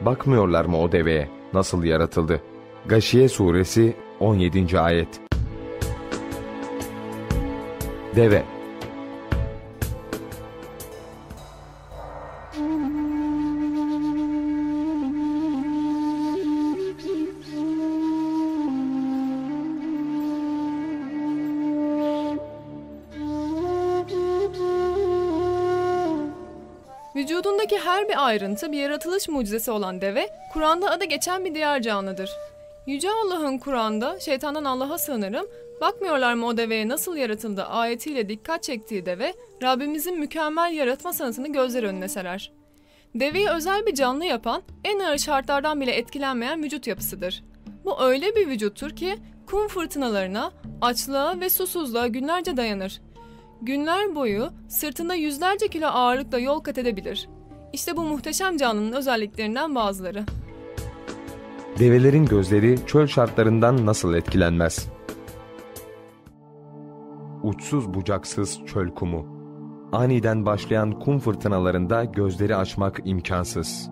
bakmıyorlar mı o deveye nasıl yaratıldı? Gaşiye suresi 17. ayet Deve Vücudundaki her bir ayrıntı bir yaratılış mucizesi olan deve, Kur'an'da adı geçen bir diğer canlıdır. Yüce Allah'ın Kur'an'da şeytandan Allah'a sığınırım, bakmıyorlar mı o deveye nasıl yaratıldı ayetiyle dikkat çektiği deve, Rabbimizin mükemmel yaratma sanatını gözler önüne serer. Deveyi özel bir canlı yapan, en ağır şartlardan bile etkilenmeyen vücut yapısıdır. Bu öyle bir vücuttur ki, kum fırtınalarına, açlığa ve susuzluğa günlerce dayanır. Günler boyu sırtında yüzlerce kilo ağırlıkla yol kat edebilir. İşte bu muhteşem canlının özelliklerinden bazıları. Develerin gözleri çöl şartlarından nasıl etkilenmez? Uçsuz bucaksız çöl kumu. Aniden başlayan kum fırtınalarında gözleri açmak imkansız.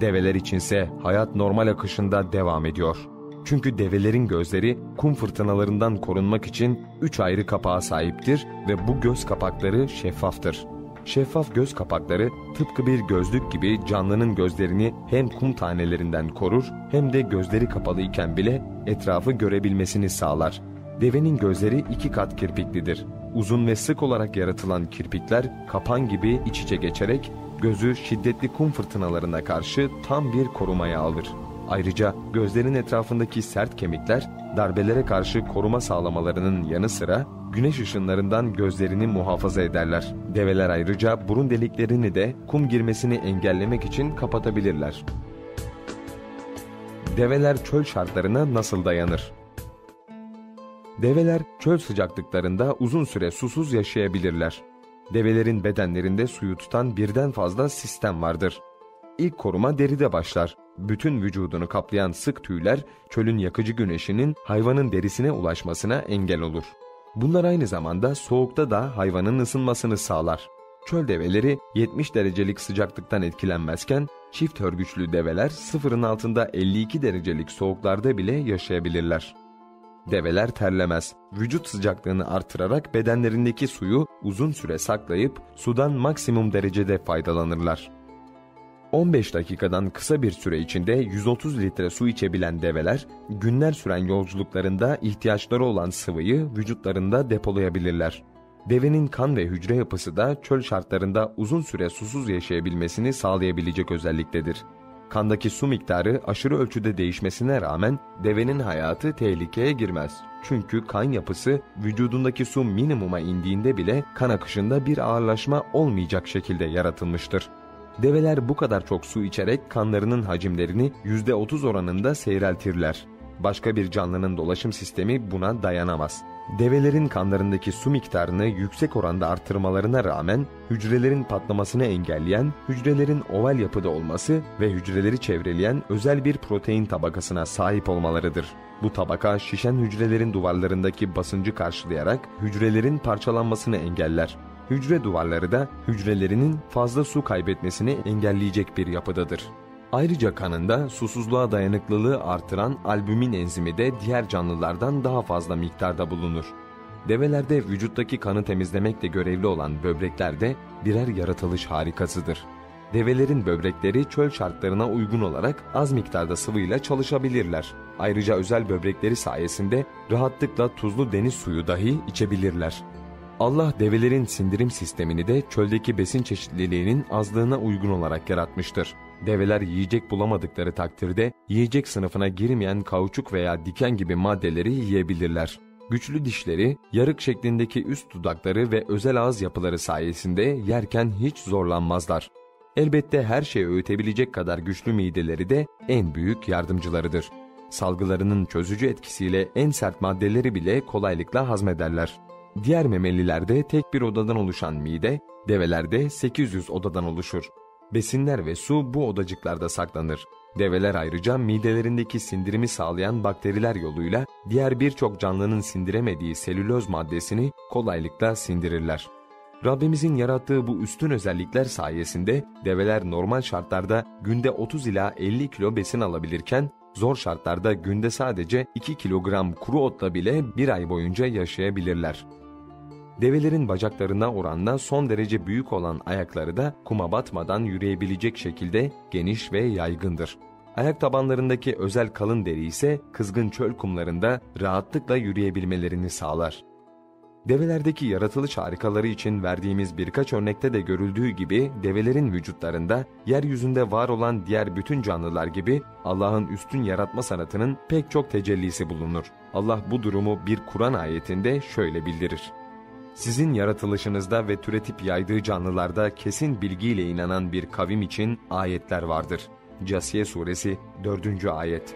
Develer içinse hayat normal akışında devam ediyor. Çünkü develerin gözleri kum fırtınalarından korunmak için üç ayrı kapağa sahiptir ve bu göz kapakları şeffaftır. Şeffaf göz kapakları tıpkı bir gözlük gibi canlının gözlerini hem kum tanelerinden korur hem de gözleri kapalı iken bile etrafı görebilmesini sağlar. Devenin gözleri iki kat kirpiklidir. Uzun ve sık olarak yaratılan kirpikler kapan gibi iç içe geçerek gözü şiddetli kum fırtınalarına karşı tam bir korumaya alır. Ayrıca gözlerin etrafındaki sert kemikler darbelere karşı koruma sağlamalarının yanı sıra güneş ışınlarından gözlerini muhafaza ederler. Develer ayrıca burun deliklerini de kum girmesini engellemek için kapatabilirler. Develer çöl şartlarına nasıl dayanır? Develer çöl sıcaklıklarında uzun süre susuz yaşayabilirler. Develerin bedenlerinde suyu tutan birden fazla sistem vardır. İlk koruma deride başlar. Bütün vücudunu kaplayan sık tüyler çölün yakıcı güneşinin hayvanın derisine ulaşmasına engel olur. Bunlar aynı zamanda soğukta da hayvanın ısınmasını sağlar. Çöl develeri 70 derecelik sıcaklıktan etkilenmezken çift hörgüçlü develer sıfırın altında 52 derecelik soğuklarda bile yaşayabilirler. Develer terlemez. Vücut sıcaklığını artırarak bedenlerindeki suyu uzun süre saklayıp sudan maksimum derecede faydalanırlar. 15 dakikadan kısa bir süre içinde 130 litre su içebilen develer, günler süren yolculuklarında ihtiyaçları olan sıvıyı vücutlarında depolayabilirler. Devenin kan ve hücre yapısı da çöl şartlarında uzun süre susuz yaşayabilmesini sağlayabilecek özelliktedir. Kandaki su miktarı aşırı ölçüde değişmesine rağmen devenin hayatı tehlikeye girmez. Çünkü kan yapısı vücudundaki su minimuma indiğinde bile kan akışında bir ağırlaşma olmayacak şekilde yaratılmıştır. Develer bu kadar çok su içerek kanlarının hacimlerini %30 oranında seyreltirler. Başka bir canlının dolaşım sistemi buna dayanamaz. Develerin kanlarındaki su miktarını yüksek oranda artırmalarına rağmen hücrelerin patlamasını engelleyen, hücrelerin oval yapıda olması ve hücreleri çevreleyen özel bir protein tabakasına sahip olmalarıdır. Bu tabaka şişen hücrelerin duvarlarındaki basıncı karşılayarak hücrelerin parçalanmasını engeller. Hücre duvarları da hücrelerinin fazla su kaybetmesini engelleyecek bir yapıdadır. Ayrıca kanında susuzluğa dayanıklılığı artıran albümin enzimi de diğer canlılardan daha fazla miktarda bulunur. Develerde vücuttaki kanı temizlemekle görevli olan böbrekler de birer yaratılış harikasıdır. Develerin böbrekleri çöl şartlarına uygun olarak az miktarda sıvıyla çalışabilirler. Ayrıca özel böbrekleri sayesinde rahatlıkla tuzlu deniz suyu dahi içebilirler. Allah develerin sindirim sistemini de çöldeki besin çeşitliliğinin azlığına uygun olarak yaratmıştır. Develer yiyecek bulamadıkları takdirde yiyecek sınıfına girmeyen kauçuk veya diken gibi maddeleri yiyebilirler. Güçlü dişleri, yarık şeklindeki üst dudakları ve özel ağız yapıları sayesinde yerken hiç zorlanmazlar. Elbette her şeyi öğütebilecek kadar güçlü mideleri de en büyük yardımcılarıdır. Salgılarının çözücü etkisiyle en sert maddeleri bile kolaylıkla hazmederler. Diğer memelilerde tek bir odadan oluşan mide, develerde 800 odadan oluşur. Besinler ve su bu odacıklarda saklanır. Develer ayrıca midelerindeki sindirimi sağlayan bakteriler yoluyla diğer birçok canlının sindiremediği selüloz maddesini kolaylıkla sindirirler. Rabbimizin yarattığı bu üstün özellikler sayesinde develer normal şartlarda günde 30 ila 50 kilo besin alabilirken zor şartlarda günde sadece 2 kilogram kuru otla bile bir ay boyunca yaşayabilirler. Develerin bacaklarına oranla son derece büyük olan ayakları da kuma batmadan yürüyebilecek şekilde geniş ve yaygındır. Ayak tabanlarındaki özel kalın deri ise kızgın çöl kumlarında rahatlıkla yürüyebilmelerini sağlar. Develerdeki yaratılış harikaları için verdiğimiz birkaç örnekte de görüldüğü gibi develerin vücutlarında yeryüzünde var olan diğer bütün canlılar gibi Allah'ın üstün yaratma sanatının pek çok tecellisi bulunur. Allah bu durumu bir Kur'an ayetinde şöyle bildirir. Sizin yaratılışınızda ve türetip yaydığı canlılarda kesin bilgiyle inanan bir kavim için ayetler vardır. Casiye Suresi 4. Ayet